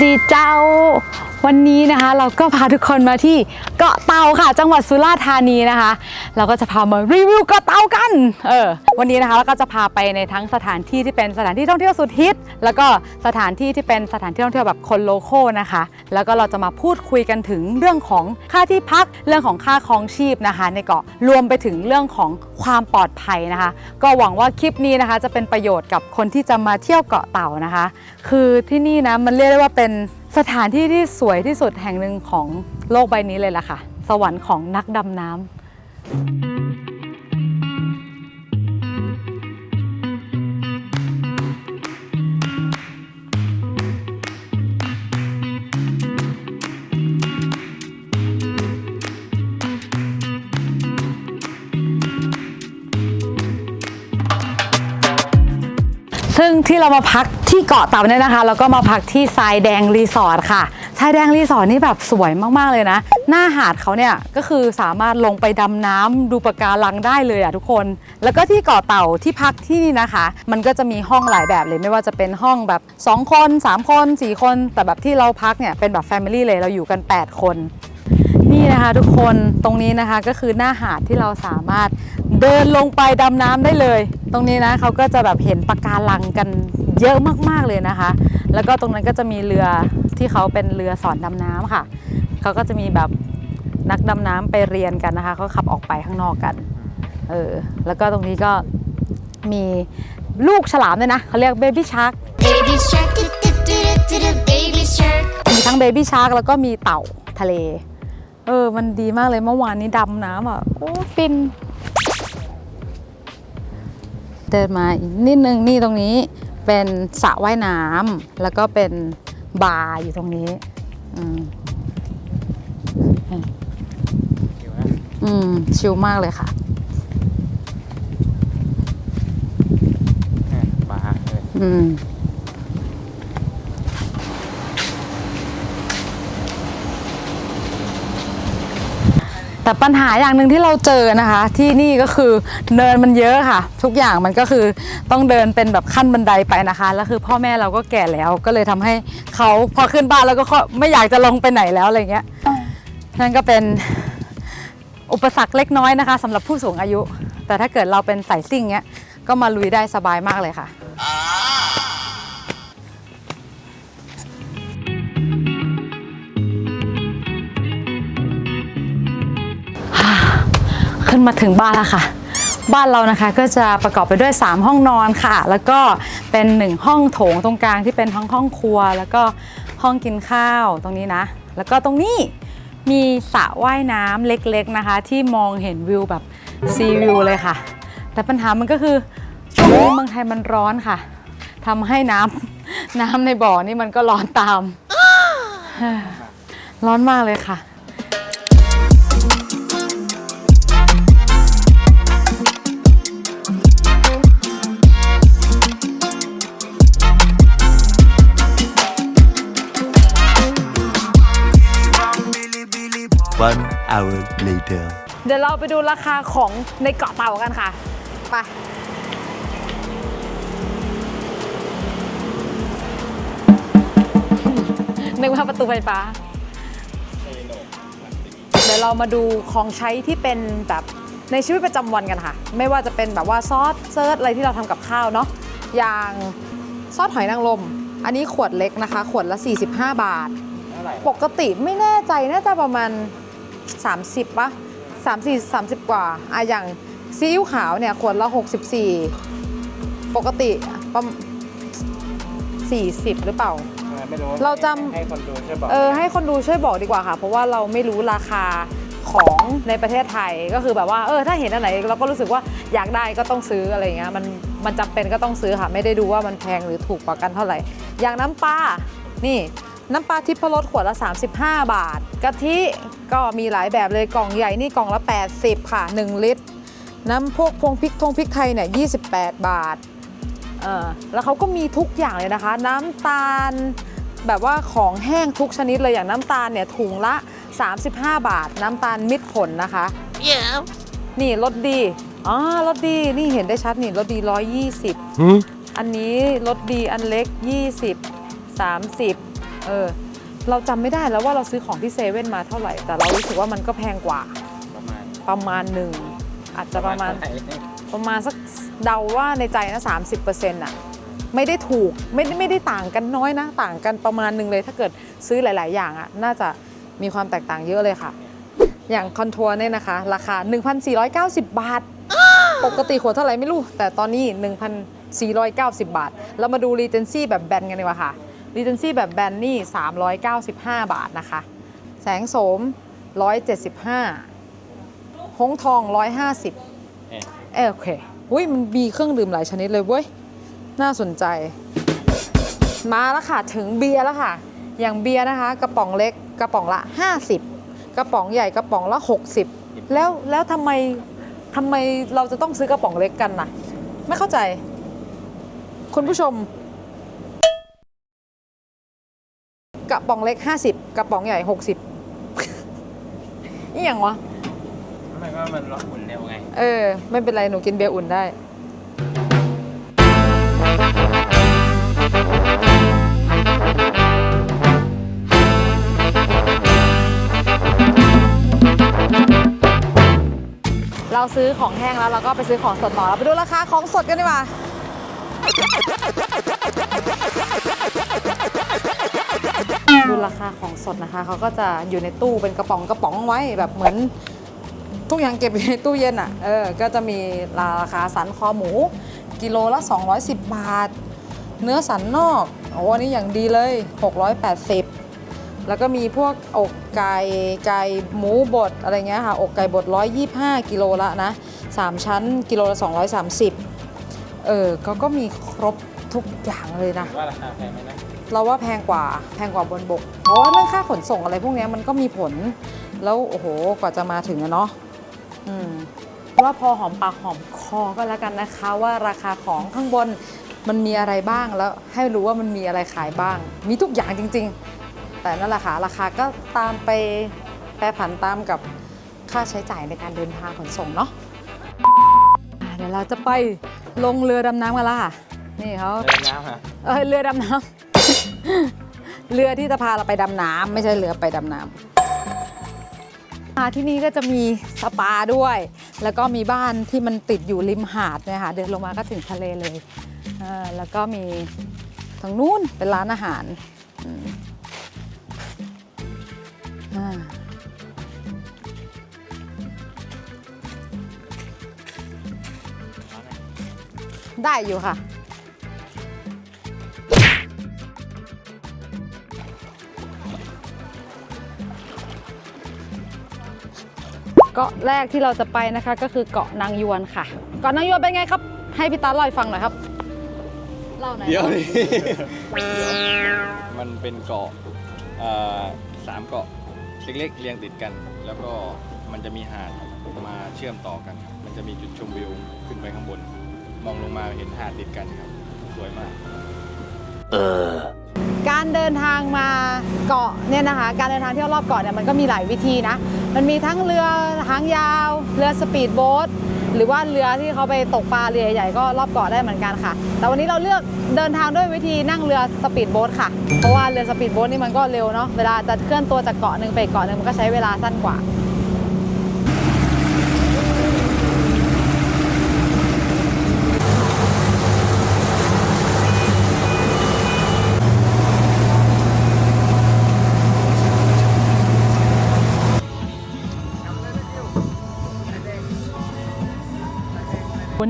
ดีเจ้า วันนี้นะคะเราก็พาทุกคนมาที่เกาะเต่าค่ะ จังหวัดสุราษฎร์ธานีนะคะ เราก็จะพามารีวิวเกาะเต่ากันเออวันนี้นะคะเราก็จะพาไปในทั้งสถานที่ที่เป็นสถานที่ท่องเที่ยวสุดฮิต แล้วก็สถานที่ที่เป็นสถานที่ท่องเที่ยวแบบคนโลโก้นะคะ แล้วก็เราจะมาพูดคุยกันถึงเรื่องของค่าที่พักเรื่องของค่าครองชีพนะคะ ในเกาะรวมไปถึงเรื่องของความปลอดภัยนะคะ ก็หวังว่าคลิปนี้นะคะจะเป็นประโยชน์กับคนที่จะมาเที่ยวเกาะเต่านะคะ คือที่นี่นะมันเรียกได้ว่าเป็น สถานที่ที่สวยที่สุดแห่งหนึ่งของโลกใบนี้เลยล่ะค่ะ สวรรค์ของนักดำน้ำซึ่งที่เรามาพัก ที่เกาะเต่าเนี่ยนะคะ แล้วก็มาพักที่ทรายแดงรีสอร์ทค่ะทรายแดงรีสอร์ทนี่แบบสวยมากๆเลยนะ หน้าหาดเขาเนี่ยก็คือสามารถลงไปดำน้ำดูปะการังได้เลยอะทุกคน แล้วก็ที่เกาะเต่าที่พักที่นี่นะคะ มันก็จะมีห้องหลายแบบเลยไม่ว่าจะเป็นห้องแบบ 2 คน 3 คน 4 คน แต่แบบที่เราพักเนี่ยเป็นแบบแฟมิลี่เลยเราอยู่กัน 8 คนนี่นะคะทุกคนตรงนี้นะคะก็คือหน้าหาดที่เราสามารถเดินลงไปดำน้ำได้เลย ตรงนี้นะเขาก็จะแบบเห็นปะการังกัน เยอะมากๆเลยนะคะ แล้วก็ตรงนั้นก็จะมีเรือที่เขาเป็นเรือสอนดำน้ำค่ะ เขาก็จะมีแบบนักดำน้ำไปเรียนกันนะคะเขาขับออกไปข้างนอกกัน เออ แล้วก็ตรงนี้ก็มีลูกฉลามด้วยนะ เขาเรียกเบบี้ชาร์ก Baby shark, do do do do do, baby shark. มีทั้งเบบี้ชาร์กแล้วก็มีเต่าทะเล เออ มันดีมากเลยเมื่อวานนี้ดำน้ำอะ โอ้ ฟิน เดินมาอีกนิดนึงนี่ตรงนี้ เป็นสระว่ายน้ำแล้วก็เป็นบาร์อยู่ตรงนี้ อืมอืม ชิลมากเลยค่ะปลาเลยอืม แต่ปัญหาอย่างหนึ่งที่เราเจอนะคะ ที่นี่ก็คือเนินมันเยอะค่ะ ทุกอย่างมันก็คือต้องเดินเป็นแบบขั้นบันไดไปนะคะแล้วคือพ่อแม่เราก็แก่แล้วก็เลยทำให้เขาพอขึ้นบ้านแล้วก็ไม่อยากจะลงไปไหนแล้วอะไรเงี้ยนั่นก็เป็นอุปสรรคเล็กน้อยนะคะสำหรับผู้สูงอายุ แต่ถ้าเกิดเราเป็นสายซิ่งเนี้ยก็มาลุยได้สบายมากเลยค่ะ ขึ้นมาถึงบ้านแล้วค่ะ บ้านเรานะคะก็จะประกอบไปด้วย 3 ห้องนอนค่ะ แล้วก็เป็น 1 ห้องโถงตรงกลางที่เป็นห้องห้องครัว แล้วก็ห้องกินข้าวตรงนี้นะ แล้วก็ตรงนี้มีสระว่ายน้ำเล็กๆนะคะ ที่มองเห็นวิวแบบซีวิวเลยค่ะ แต่ปัญหามันก็คือช่วงนี้เมืองไทยมันร้อนค่ะทำให้น้ำน้ำในบ่อนี่มันก็ร้อนตาม ร้อนมากเลยค่ะ One hour later. เดี๋ยวเราไปดูราคาของในเกาะเต่ากันค่ะ ไป นึกว่าประตูไฟฟ้า เดี๋ยวเรามาดูของใช้ที่เป็นแบบในชีวิตประจำวันกันค่ะ ไม่ว่าจะเป็นแบบว่าซอสเซิร์ชอะไรที่เราทำกับข้าวเนาะ อย่างซอสหอยนางรม อันนี้ขวดเล็กนะคะ ขวดละ 45 บาทเท่าไหร่ปกติไม่แน่ใจน่าจะประมาณ 30ปะ30 30 กว่าอะอย่างซีอิ๊วขาวเนี่ยขวดละ 64 ปกติประมาณ40 หรือเปล่า ไม่รู้เราจำ ให้คนดูช่วยบอกเออให้คนดูช่วยบอกดีกว่าค่ะ เพราะว่าเราไม่รู้ราคาของในประเทศไทยก็คือแบบว่าเออถ้าเห็นอันไหนเราก็รู้สึกว่าอยากได้ก็ต้องซื้ออะไรอย่างเงี้ยมันมันจำเป็นก็ต้องซื้อค่ะ ไม่ได้ดูว่ามันแพงหรือถูกกว่ากันเท่าไหร่ อย่างน้ำปลานี่ น้ำปลาทิพรสขวดละ 35 บาท กะทิก็มีหลายแบบเลยกล่องใหญ่นี่กล่องละ 80 ค่ะ 1 ลิตร น้ำพวกพวงพริกทงพริกไทยเนี่ย28 บาทเออแล้วเขาก็มีทุกอย่างเลยนะคะ น้ำตาลแบบว่าของแห้งทุกชนิดเลยอย่างน้ำตาลเนี่ยถุงละ 35 บาท น้ำตาลมิตรผลนะคะ Yeah. นี่รสดีอ๋อรสดีนี่เห็นได้ชัดนี่รสดี 120 Hmm? อันนี้รสดีอันเล็ก 20 30 เออเราจำไม่ได้แล้วว่าเราซื้อของที่เซเว่นมาเท่าไหร่ แต่เรารู้สึกว่ามันก็แพงกว่าประมาณประมาณหนึ่งอาจจะประมาณ เท่ไหประมาณสักเดาว่าในใจนะ30%อะไม่ได้ถูกไม่ได้ไม่ได้ต่างกันน้อยนะ ต่างกันประมาณหนึ่งเลย ถ้าเกิดซื้อหลาย ๆ อย่างอะน่าจะมีความแตกต่างเยอะเลยค่ะ อย่างคอนทัวร์เนี่ยนะคะ ราคา 1,490 บาท ปกติขวดเท่าไหร่ไม่รู้ แต่ตอนนี้ 1,490 บาท เรามาดูรีเจนซี่แบบแบนกันดีกว่าค่ะ รีเจนซี่แบบแบนนี่ 395 บาทนะคะ แสงโสม 175 หงทอง 150 เอ๊ะเอยโอเคอุ้ยมันมีเครื่องดื่มหลายชนิดเลยเว้ย น่าสนใจ มาแล้วค่ะ ถึงเบียร์แล้วค่ะ อย่างเบียร์นะคะ กระป๋องเล็กกระป๋องละ 50 กระป๋องใหญ่กระป๋องละ 60 แล้วแล้วทำไมทำไมเราจะต้องซื้อกระป๋องเล็กกันน่ะ ไม่เข้าใจ คุณผู้ชม กระป๋องเล็ก 50 กระป๋องใหญ่ 60นี่อย่างวะ ไม่ว่ามันร้อนอุ่นเร็วไง เออ ไม่เป็นไร หนูกินเบียร์อุ่นได้ เราซื้อของแห้งแล้วเราก็ไปซื้อของสดต่อเราไปดูราคาของสดกันดีกว่า ดูราคาของสดนะคะเขาก็จะอยู่ในตู้เป็นกระป๋องกระป๋องไว้แบบเหมือน ทุกอย่างเก็บอยู่ในตู้เย็นอะเออก็จะมีราคาสันคอหมู กิโลละ 210 บาท เนื้อสันนอกโอ้อันนี้อย่างดีเลย 680 แล้วก็มีพวกอกไก่ไก่หมูบดอะไรเงี้ยค่ะอกไก่บด 125 กิโลละนะ 3 ชั้นกิโลละ 230 เออก็ก็มีครบทุกอย่างเลยนะว่าราคาแพงไหมนะ เราว่าแพงกว่าแพงกว่าบนบก เพราะว่าเรื่องค่าขนส่งอะไรพวกเนี้ยมันก็มีผล แล้วโอ้โหกว่าจะมาถึงอะเนาะอืมว่าพอหอมปากหอมคอก็แล้วกันนะคะ ว่าราคาของข้างบนมันมีอะไรบ้างแล้วให้รู้ว่ามันมีอะไรขายบ้าง มีทุกอย่างจริง ๆ แต่นั่นแหละค่ะราคาก็ตามไปแปรผันตามกับค่าใช้จ่ายในการเดินทางขนส่งเนาะอะเดี๋ยวเราจะไปลงเรือดำน้ำกันละค่ะ นี่เขาเรือน้ำฮะเออเรือดำน้ำ เรือที่จะพาเราไปดำน้ำไม่ใช่เรือไปดำน้ำมาที่นี่ก็จะมีสปาด้วย แล้วก็มีบ้านที่มันติดอยู่ริมหาดเนี่ยค่ะเดินลงมาก็ถึงทะเลเลยแล้วก็มีทางนู้นเป็นร้านอาหารได้อยู่ค่ะ เกาะแรกที่เราจะไปนะคะก็คือเกาะนางยวนค่ะ เกาะนางยวนเป็นไงครับ ให้พี่ตาเล่าให้ฟังหน่อยครับเล่าหน่อยเดี๋ยวนี่มันเป็นเกาะเอ่อสามเกาะเล็กๆเรียงติดกัน แล้วก็มันจะมีหาดมาเชื่อมต่อกัน มันจะมีจุดชมวิวขึ้นไปข้างบน มองลงมาเห็นหาดติดกันครับสวยมาก การเดินทางมาเกาะเนี่ยนะคะ การเดินทางเที่ยวรอบเกาะเนี่ยมันก็มีหลายวิธีนะ มันมีทั้งเรือหางยาว เรือสปีดโบ๊ทหรือว่าเรือที่เขาไปตกปลาเรือใหญ่ๆก็รอบเกาะได้เหมือนกันค่ะ แต่วันนี้เราเลือกเดินทางด้วยวิธีนั่งเรือสปีดโบ๊ทค่ะ เพราะว่าเรือสปีดโบ๊ทนี่มันก็เร็วเนาะ เวลาจะเคลื่อนตัวจากเกาะหนึ่งไปเกาะหนึ่งมันก็ใช้เวลาสั้นกว่า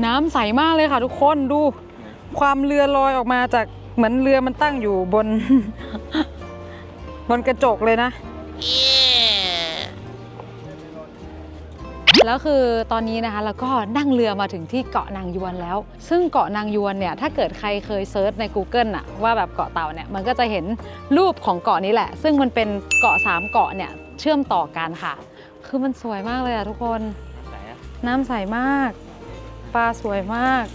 น้ำใสมากเลยค่ะทุกคนดู ความเรือลอยออกมาจากเหมือนเรือมันตั้งอยู่บน บนกระจกเลยนะ แล้วคือตอนนี้นะคะเราก็นั่งเรือมาถึงที่เกาะนางยวนแล้ว ซึ่งเกาะนางยวนเนี่ยถ้าเกิดใครเคยเซิร์ชใน Google อะว่าแบบเกาะเต่าเนี่ยมันก็จะเห็นรูปของเกาะนี้แหละ ซึ่งมันเป็นเกาะสามเกาะเนี่ยเชื่อมต่อกันค่ะ คือมันสวยมากเลยอะทุกคนไหนอะน้ำใสมาก ปลาสวยมาก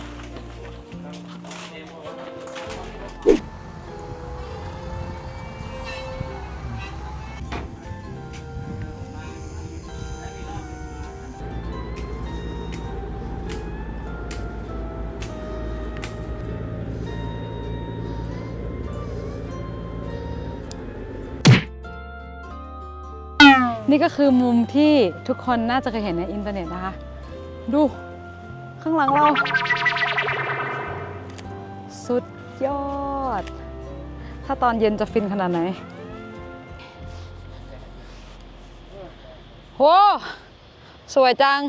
นนี่ก็คือมุมที่ทุกคนน่าจะเคยเห็นในอินเทอร์เน็ตนะคะ ดู ข้างหลังเรา สุดยอด ถ้าตอนเย็นจะฟินขนาดไหนโหสวยจัง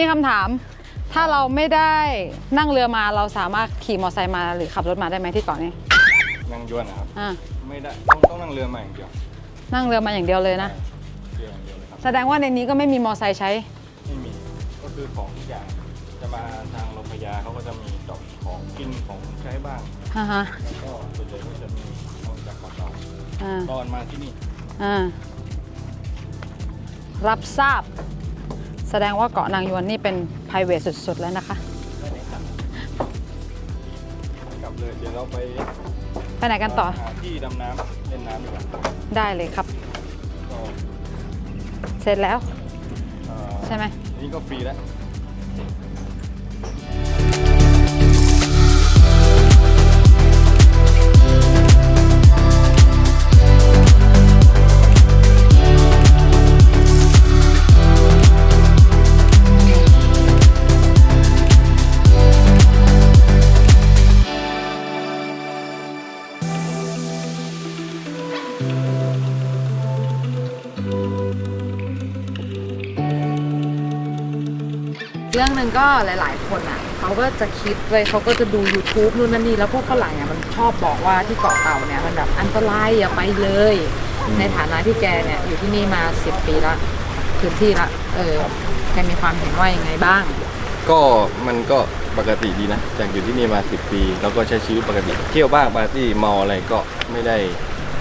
มีคำถาม ถ้าเราไม่ได้นั่งเรือมาเราสามารถขี่มอเตอร์ไซค์มาหรือขับรถมาได้ไหมที่เกาะนี้นั่งยวนนะครับ อ่าไม่ได้ต้องต้องนั่งเรือมาอย่างเดียวนั่งเรือมาอย่างเดียวเลยนะ เรืออย่างเดียวเลยครับแสดงว่าในนี้ก็ไม่มีมอเตอร์ไซค์ใช้ ไม่มีก็คือของทุกอย่างจะมาทางลมพยาเขาก็จะมีดอกของกินของใช้บ้างฮ่าฮะ แล้วก็ส่วนใหญ่ก็จะมีเอาจากเกาะเต่าอ่า ตอนมาที่นี่ อ่า รับทราบ แสดงว่าเกาะนางยวนนี่เป็น p r i v a t สุดๆ แล้วนะคะ กลับเลยเดี๋ยวเราไปไปไหนกันต่อ หาที่ดำน้ำเล่นน้ำดีกว่าได้เลยครับก็เสร็จแล้ว เอ่อใช่ไหม อันนี่ก็ฟรีแล้ว นึ่งก็หลาย ๆ คนอะเขาก็จะคิดเลยเขาก็จะดู YouTube นู่นนั่นนี่แล้วพวกฝรั่งอะมันชอบบอกว่าที่เกาะเต่าเนี่ยมันแบบอันตรายอย่าไปเลย ในฐานะที่แกเนี่ยอยู่ที่นี่มา 10 ปีละพื้นที่ละเออแกมีความเห็นว่ายังไงบ้าง ก็มันก็ปกติดีนะจากอยู่ที่นี่มา 10 ปีแล้วก็ใช้ชีวิตปกติเที่ยวบ้างปาร์ตี้เมาอะไรก็ไม่ได้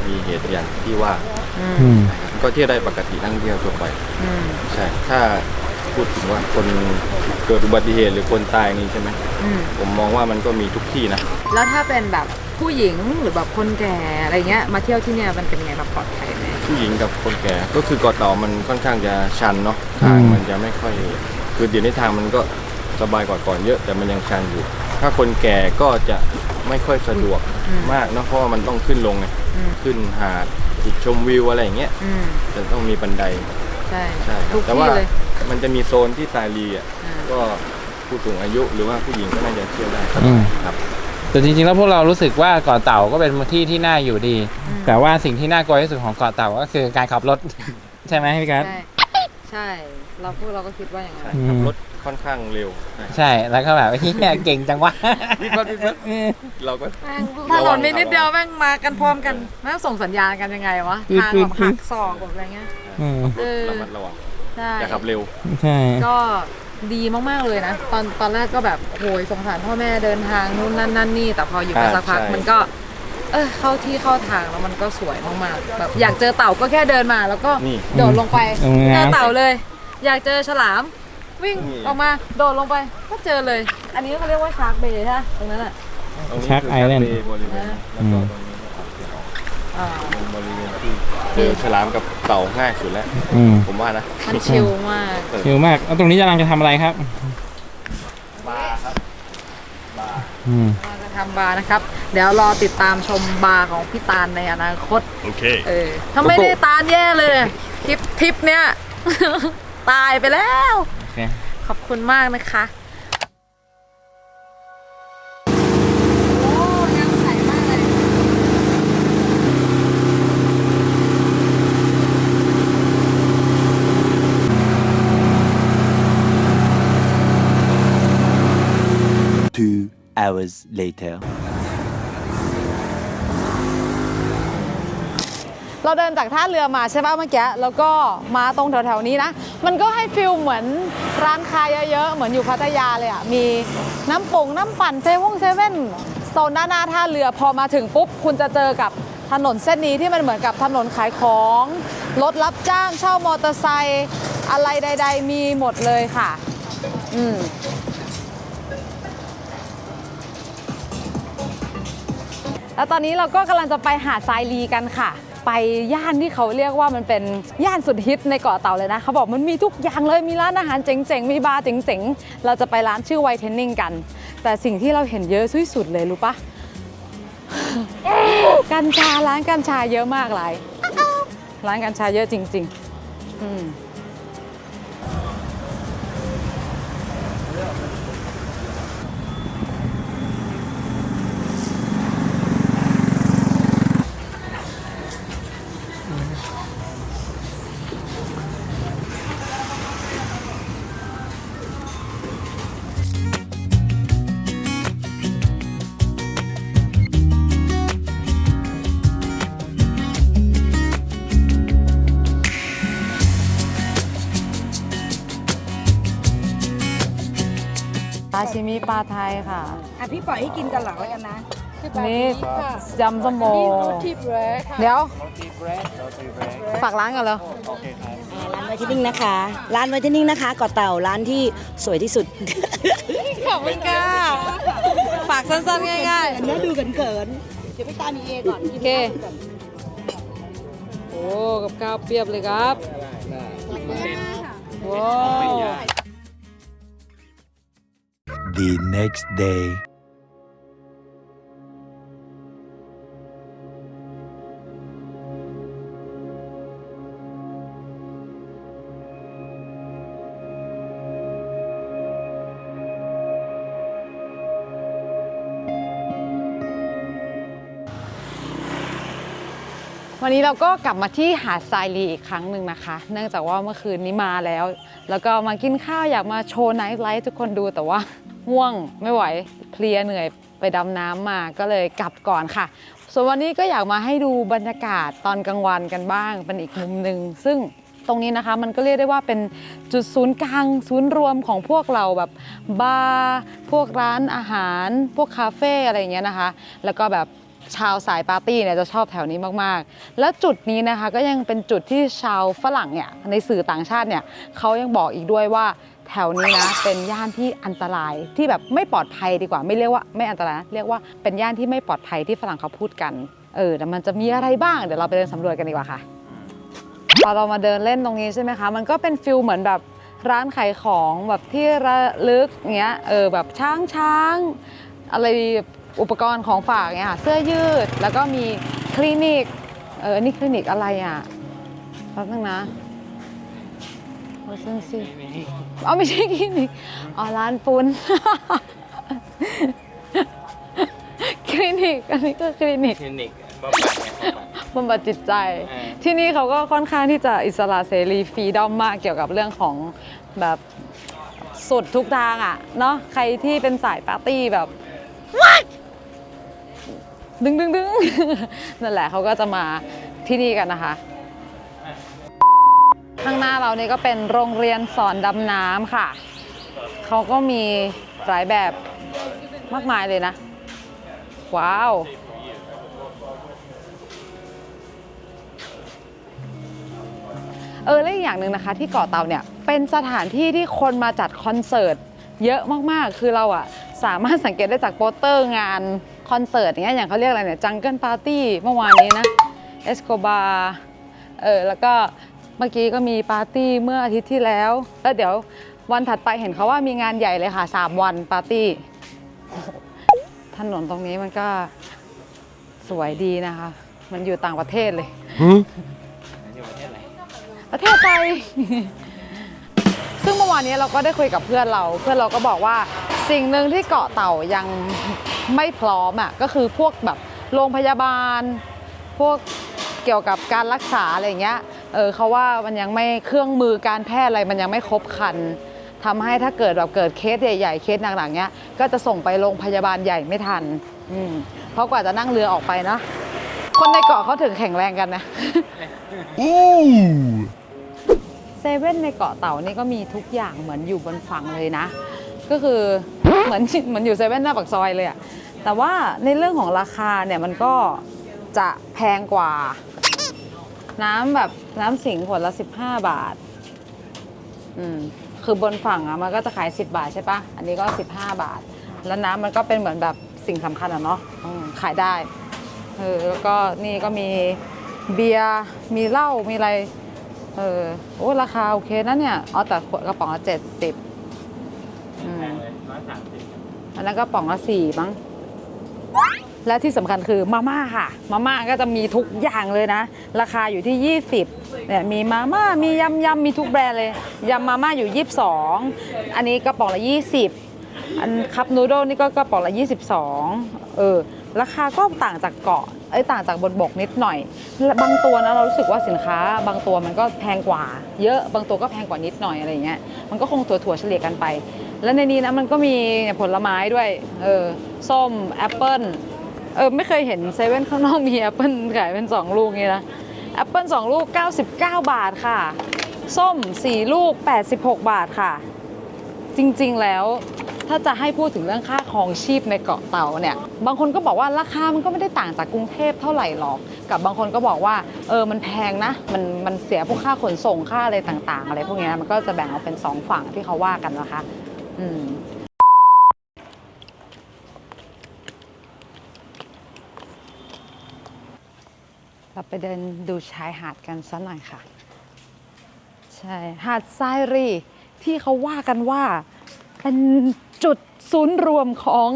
มีเหตุอย่างที่ว่า อืมอืมก็เที่ยวได้ปกตินักท่องเที่ยวทั่วไป อืม ใช่ ถ้า พูดถึงว่าคนเกิดอุบัติเหตุหรือคนตายนี่ใช่ไหมอืมผมมองว่ามันก็มีทุกที่นะ แล้วถ้าเป็นแบบผู้หญิงหรือแบบคนแก่อะไรเงี้ย มาเที่ยวที่เนี่ยมันเป็นไงแบบปลอดภัยไหมผู้หญิงกับคนแก่ก็คือเกาะเต่ามันค่อนข้างจะชันเนาะทางอืมมันจะไม่ค่อย คือเดี๋ยวนี้ทางมันก็สบายกว่าก่อนเยอะ แต่มันยังชันอยู่ ถ้าคนแก่ก็จะไม่ค่อยสะดวกมากเนอะเพราะว่ามันต้องขึ้นลงไงอืม ขึ้นหาดจุดชมวิวอะไรอย่างเงี้ยอืมจะต้องมีบันได ใช่ใช่ครับทุกแต่ที่ว่าเลย มันจะมีโซนที่ซาลีอะอ่าก็ผู้สูงอายุหรือว่าผู้หญิงก็น่าจะเที่ยวได้อืม ครับ แต่จริงๆแล้วพวกเรารู้สึกว่าเกาะเต่าก็เป็นที่ที่น่าอยู่ดีแต่ว่าสิ่งที่น่ากลัวที่สุดของเกาะเต่าก็คือการขับรถ ใช่ไหมพี่กัส ใช่ใช่เราพวกเราก็คิดว่าอย่างนั้นอืมขับรถค่อนข้างเร็วใช่ใช่แล้วก็แบบเฮียเก่งจังวะ พี่พัดพี่พัดเราก็ถนนมีนิดเดียวแม่งมากันพร้อมกันแม่งส่งสัญญาณกันยังไงวะอืดทางอืแบดบอืหัดกศอกแบบอะไรเงี้ย อืม เออ ระมัดระวัง ใช่ อย่าขับเร็ว ใช่ก็ดีมากๆเลยนะ ตอนตอนแรกก็แบบโหยสงสารพ่อแม่เดินทางนู่นนั่นนั่นนี่ แต่พออยู่ไปอ่าสักพักใช่ มันก็ เออเข้าที่เข้าทางแล้วมันก็สวยมากๆแบบอยากเจอเต่าก็แค่เดินมา แล้วก็นี่ โดดลงไปตรงนี้เจอนะเต่าเลย อยากเจอฉลาม วิ่งนี่ ออกมาโดดลงไปก็เจอเลย อันนี้เขาเรียกว่าชาร์กเบย์ใช่ไหมตรงนั้นอะ ตรงนี้ชักคืไอแลนด์ชักเบย์บริเวณนะแล้วก็ตรงนี้นะครับอ่าเป็นบริเวณที่ เจอฉลามกับเต่าง่ายสุดแล้ว อืมผมว่านะ มันชิลมากชิลมากแล้วตรงนี้กำลังจะทำอะไรครับ บาร์ครับ บาร์อืม เราจะทำบาร์นะครับ เดี๋ยวรอติดตามชมบาร์ของพี่ตาลในอนาคต โอเค เออถ้าไม่ได้ตาลแย่เลย คลิปทริปเนี้ย ตายไปแล้ว โอเค ขอบคุณมากนะคะ hours later. เราเดินจากท่าเรือมาใช่ป่ะเมื่อกี้ แล้วก็มาตรงแถวๆนี้นะ มันก็ให้ฟิลเหมือนร้านค้าเยอะๆ เหมือนอยู่พัทยาเลยอะ มีน้ำป่งน้ำปั่นเซเว่นเซเว่นโซนด้านหน้าท่าเรือพอมาถึงปุ๊บ คุณจะเจอกับถนนเส้นนี้ที่มันเหมือนกับถนนขายของ รถรับจ้างเช่ามอเตอร์ไซค์อะไรใด ๆ มีหมดเลยค่ะ อืม แล้วตอนนี้เราก็กำลังจะไปหาดทรายลีกันค่ะ ไปย่านที่เขาเรียกว่ามันเป็นย่านสุดฮิตในเกาะเต่าเลยนะเขาบอกมันมีทุกอย่างเลยมีร้านอาหารเจ๋งๆ มีบาร์เจ๋งๆ เราจะไปร้านชื่อไวเทนนิ่งกัน แต่สิ่งที่เราเห็นเยอะที่สุดเลยรู้ปะกัญชาร้านกัญชาเยอะมากหลายร้านกัญชาเยอะจริง ๆ อืมาชิมิปลาไทยค่ะ อะพี่ปล่อยให้กินกันหลังแล้วกันนะนี่ยำส้มโมเดี๋ยวฝากร้านกันเลยร้านไวท์เทนนิ่งนะคะ ร้านไวท์เทนนิ่งนะคะเกาะเต่าร้านที่สวยที่สุดขอบคุณค่ะฝากสั้นๆง่ายเนื้อดูเขินๆเดี๋ยวไปตามมีเอก่อนๆโอเคโอ้กับข้าวเปรียบเลยครับว้าว The next day. วันนี้เราก็กลับมาที่หาดทรายลีอีกครั้งหนึ่งนะคะ เนื่องจากว่าเมื่อคืนนี้มาแล้ว แล้วก็มากินข้าวอยากมาโชว์ไนท์ไลฟ์ทุกคนดูแต่ว่า่วงไม่ไหวเพลียเหนื่อยไปดำน้ำมาก็เลยกลับก่อนค่ะ ส่วนวันนี้ก็อยากมาให้ดูบรรยากาศตอนกลางวันกันบ้างเป็นอีกมุมหนึ่งซึ่งตรงนี้นะคะมันก็เรียกได้ว่าเป็นจุดศูนย์กลางศูนย์รวมของพวกเราแบบบาร์พวกร้านอาหาร พวกคาเฟ่อะไรอย่างเงี้ยนะคะ แล้วก็แบบชาวสายปาร์ตี้เนี่ยจะชอบแถวนี้มากๆ แล้วจุดนี้นะคะก็ยังเป็นจุดที่ชาวฝรั่งเนี่ยในสื่อต่างชาติเนี่ยเขายังบอกอีกด้วยว่า แถวนี้นะเป็นย่านที่อันตรายที่แบบไม่ปลอดภัยดีกว่าไม่เรียกว่าไม่อันตรายนะเรียกว่าเป็นย่านที่ไม่ปลอดภัยที่ฝรั่งเขาพูดกันเออแต่มันจะมีอะไรบ้างเดี๋ยวเราไปเดินสำรวจกันดีกว่าค่ะพอเรามาเดินเล่นตรงนี้ใช่ไหมคะ มันก็เป็นฟิลเหมือนแบบร้านขายของแบบที่ระลึกเงี้ยเออแบบช้างช้างอะไรอุปกรณ์ของฝากเงี้ยค่ะเสื้อยืดแล้วก็มีคลินิกเออนนี่คลินิกอะไรอะแป๊บนึงนะ โอ้ซึ่งสิอ๋อไม่ใช่คลินิกอ๋อร้านปุ้นคลินิกอันนี้ก็คลินิกคลินิกบำบัดไงบำบัดบำบัดจิตใจอ่าที่นี่เขาก็ค่อนข้างที่จะอิสระเสรีฟรีดอมมากเกี่ยวกับเรื่องของแบบสุดทุกทางอะเนาะใครที่เป็นสายปาร์ตี้แบบดึงดึงดึงนั่นแหละเขาก็จะมาที่นี่กันนะคะ ข้างหน้าเรานี่ก็เป็นโรงเรียนสอนดำน้ำค่ะ เขาก็มีหลายแบบมากมายเลยนะ ว้าว เออและอีกอย่างหนึ่งนะคะ ที่เกาะเต่าเนี่ย เป็นสถานที่ที่คนมาจัดคอนเสิร์ตเยอะมากๆ คือเราอะสามารถสังเกตได้จากโปสเตอร์งานคอนเสิร์ตอย่างเงี้ยอย่างเขาเรียกอะไรเนี่ยจังเกิลปาร์ตี้เมื่อวานนี้นะเอสโกบาร์เออแล้วก็ เมื่อกี้ก็มีปาร์ตี้เมื่ออาทิตย์ที่แล้ว แล้วเดี๋ยววันถัดไปเห็นเขาว่ามีงานใหญ่เลยค่ะ 3 วันปาร์ตี้ ถนนตรงนี้มันก็สวยดีนะคะ มันอยู่ต่างประเทศเลย อยู่ประเทศอะไรประเทศไทย ซึ่งเมื่อวานนี้เราก็ได้คุยกับเพื่อนเรา เพื่อนเราก็บอกว่าสิ่งหนึ่งที่เกาะเต่ายังไม่พร้อมอะก็คือพวกแบบโรงพยาบาล พวกเกี่ยวกับการรักษาอะไรอย่างเงี้ย เออเขาว่ามันยังไม่เครื่องมือการแพทย์อะไรมันยังไม่ครบครันทำให้ถ้าเกิดแบบเกิดเคสใหญ่ๆ เคสหนักๆเนี้ย ก็จะส่งไปโรงพยาบาลใหญ่ไม่ทัน อืมเพราะกว่าจะนั่งเรือออกไปเนาะคนในเกาะเขาถึงแข็งแรงกันนะเซเว่นในเกาะเต่านี่ก็มีทุกอย่างเหมือนอยู่บนฝั่งเลยนะ ก็คือเหมือนเหมือนอยู่เซเว่นหน้าปากซอยเลยอะแต่ว่าในเรื่องของราคาเนี่ยมันก็จะแพงกว่า น้ำแบบน้ำสิงขวดละ 15 บาท อืม คือบนฝั่งอะมันก็จะขาย 10 บาทใช่ปะอันนี้ก็ 15 บาท แล้วน้ำมันก็เป็นเหมือนแบบสิ่งสำคัญอะเนาะอืมขายได้ เออ แล้วก็นี่ก็มีเบียร์ มีเหล้า มีอะไร เออ โอ้ราคาโอเคนะเนี่ยอ๋อแต่ขวดกระป๋องละเจ็ดสิบอืมร้อยสามสิบอันนั้นก็ป๋องละสี่มั้ง และที่สำคัญคือมาม่าค่ะ มาม่าก็จะมีทุกอย่างเลยนะ ราคาอยู่ที่ 20เนี่ยมีมาม่ามียำยำมีทุกแบรนด์เลยยำมาม่าอยู่ 22 อันนี้กระป๋องละ 20 อันคัพนูโดนี่ก็กระป๋องละ 22เออราคาก็ต่างจากเกาะเอ้ยต่างจากบนบกนิดหน่อย บางตัวนะเรารู้สึกว่าสินค้า บางตัวมันก็แพงกว่า เยอะบางตัวก็แพงกว่านิดหน่อยอะไรเงี้ยมันก็คงถั่วเฉลี่ยกันไป แล้วในนี้นะมันก็มีผลไม้ด้วยเออส้มแอปเปิ้ล เออไม่เคยเห็นเซเว่นข้างนอกมีแอปเปิ้ลขายเป็น 2 ลูกงี้นะแอปเปิ้ล2ลูก 99 บาทค่ะ ส้ม 4 ลูก 86 บาทค่ะ จริงๆแล้วถ้าจะให้พูดถึงเรื่องค่าครองชีพในเกาะเต่าเนี่ย บางคนก็บอกว่าราคามันก็ไม่ได้ต่างจากกรุงเทพเท่าไหร่หรอก กับบางคนก็บอกว่าเออมันแพงนะ มันมันเสียพวกค่าขนส่งค่าอะไรต่างๆ อะไรพวกนี้มันก็จะแบ่งออกเป็นสองฝั่งที่เขาว่ากันนะคะ อืม เราไปเดินดูชายหาดกันสักหน่อยค่ะ ใช่ หาดทรายรีที่เขาว่ากันว่า เป็นจุดศูนย์รวมของ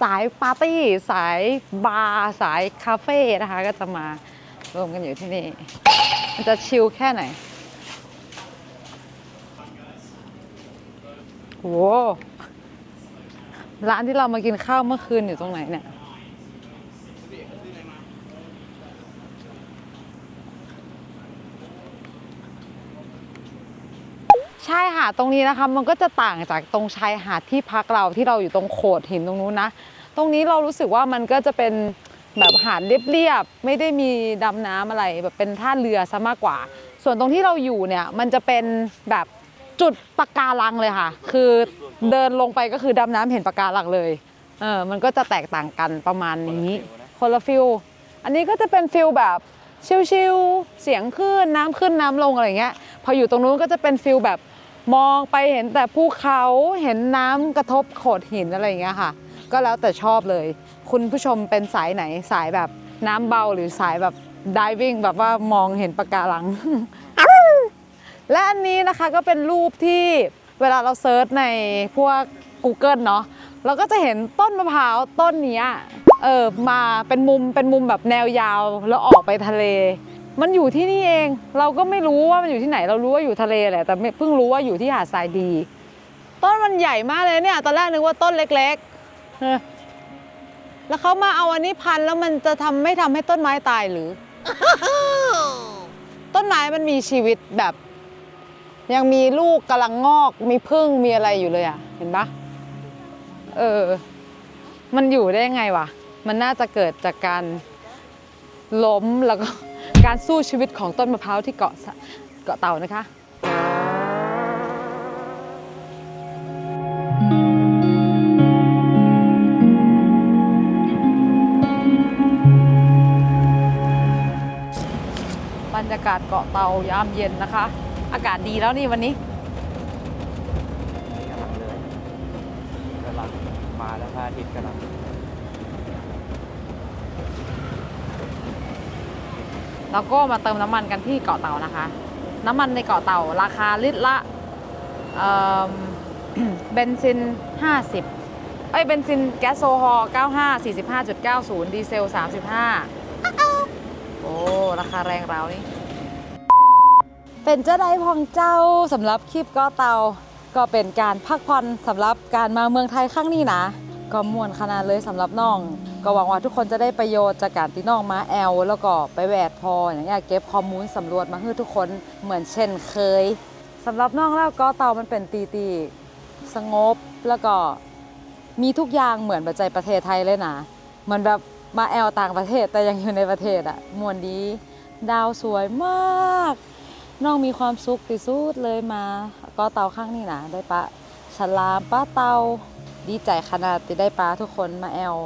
สายปาร์ตี้ สายบาร์สายคาเฟ่นะคะ ก็จะมารวมกันอยู่ที่นี่ มันจะชิลแค่ไหนโหร้านที่เรามากินข้าวเมื่อคืนอยู่ตรงไหนเนี่ย ชายหา ดตรงนี้นะคะ มันก็จะต่างจากตรงชายหาดที่พักเราที่เราอยู่ตรงโขดหินตรงนู้นนะ ตรงนี้เรารู้สึกว่ามันก็จะเป็นแบบหาดเรียบๆไม่ได้มีดำน้ำอะไรแบบเป็นท่าเรือซะมากกว่า ส่วนตรงที่เราอยู่เนี่ยมันจะเป็นแบบจุดปะการังเลยค่ะ คือเดินลงไปก็คือดำน้ำเห็นปะการังเลยเออมันก็จะแตกต่างกันประมาณนี้คนละฟิลอันนี้ก็จะเป็นฟิลแบบชิลๆเสียงขึ้นน้ำขึ้นน้ำลงอะไรเงี้ยพออยู่ตรงนู้นก็จะเป็นฟิลแบบ มองไปเห็นแต่ภูเขาเห็นน้ำกระทบโขดหินอะไรอย่างเงี้ยค่ะ ก็แล้วแต่ชอบเลย คุณผู้ชมเป็นสายไหนสายแบบน้ำเบาหรือสายแบบดิวิ่งแบบว่ามองเห็นปะการัง และอันนี้นะคะก็เป็นรูปที่เวลาเราเซิร์ชในพวก Google เนาะเราก็จะเห็นต้นมะพร้าวต้นนี้เออมาเป็นมุมเป็นมุมแบบแนวยาวแล้วออกไปทะเล มันอยู่ที่นี่เอง เราก็ไม่รู้ว่ามันอยู่ที่ไหน เรารู้ว่าอยู่ทะเลแหละ แต่ไม่เพิ่งรู้ว่าอยู่ที่หาดทรายดี ต้นมันใหญ่มากเลยเนี่ย ตอนแรกนึกว่าต้นเล็กๆเออแล้วเขามาเอาอันนี้พันแล้วมันจะทำไม่ทำให้ต้นไม้ตายหรือ ต้นไม้มันมีชีวิตแบบ ยังมีลูกกำลังงอก มีพึ่ง มีอะไรอยู่เลยอะ เห็นปะเออ มันอยู่ได้ยังไงวะ มันน่าจะเกิดจากการล้มแล้วก็ การสู้ชีวิตของต้นมะพร้าวที่เกาะเกาะเต่านะคะบรรยากาศเกาะเต่ายามเย็นนะคะ อากาศดีแล้วนี่วันนี้กำลังเลยกำลังมาแล้วพระอาทิตย์กำลัง แล้วก็มาเติมน้ำมันกันที่เกาะเต่านะคะ น้ำมันในเกาะเต่าราคาลิตรละเเบนซิน 50 เอ้ยเบนซินแก๊สโซฮอล์95 45.90 ดีเซล 35 โอ้ ราคาแรงเรานี่ เป็นเจ้าใดพองเจ้าสำหรับคลิปเกาะเตา ก็เป็นการพักผ่อนสำหรับการมาเมืองไทยครั้งนี้นะ ก็ม่วนขนาดเลยสำหรับน้อง ก็หวังว่าทุกคนจะได้ประโยชน์จากการที่น้องมาแอล แล้วก็ไปแวดพออย่างเงี้ยเก็บข้อมูลสำรวจมาให้ทุกคนเหมือนเช่นเคยสำหรับน้องแล้วก็เตามันเป็นตีตีสงบแล้วก็มีทุกอย่างเหมือนปัจจัยประเทศไทยเลยนะเหมือนแบบมาแอลต่างประเทศแต่ยังอยู่ในประเทศอะมวนดีดาวสวยมาก น้องมีความสุขที่สุดเลยมา ก็เตาข้างนี้นะได้ปะฉลามป้าเตาดีใจขนาดที่ได้ปลาทุกคนมาแอล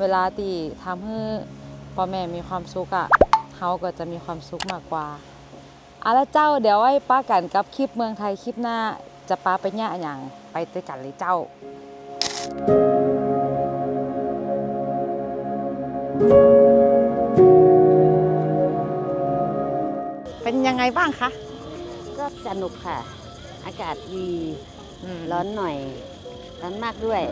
เวลาที่ทำให้พ่อแม่มีความสุขอะเขาก็จะมีความสุขมากกว่าเอาละเจ้าเดี๋ยวไว้ป้ากันกับคลิปเมืองไทยคลิปหน้าจะป้าไปเนี่ยอย่างไปด้วยกันเลยเจ้า เป็นยังไงบ้างคะ ก็สนุกค่ะ อากาศดี ร้อนหน่อย ร้อนมากด้วย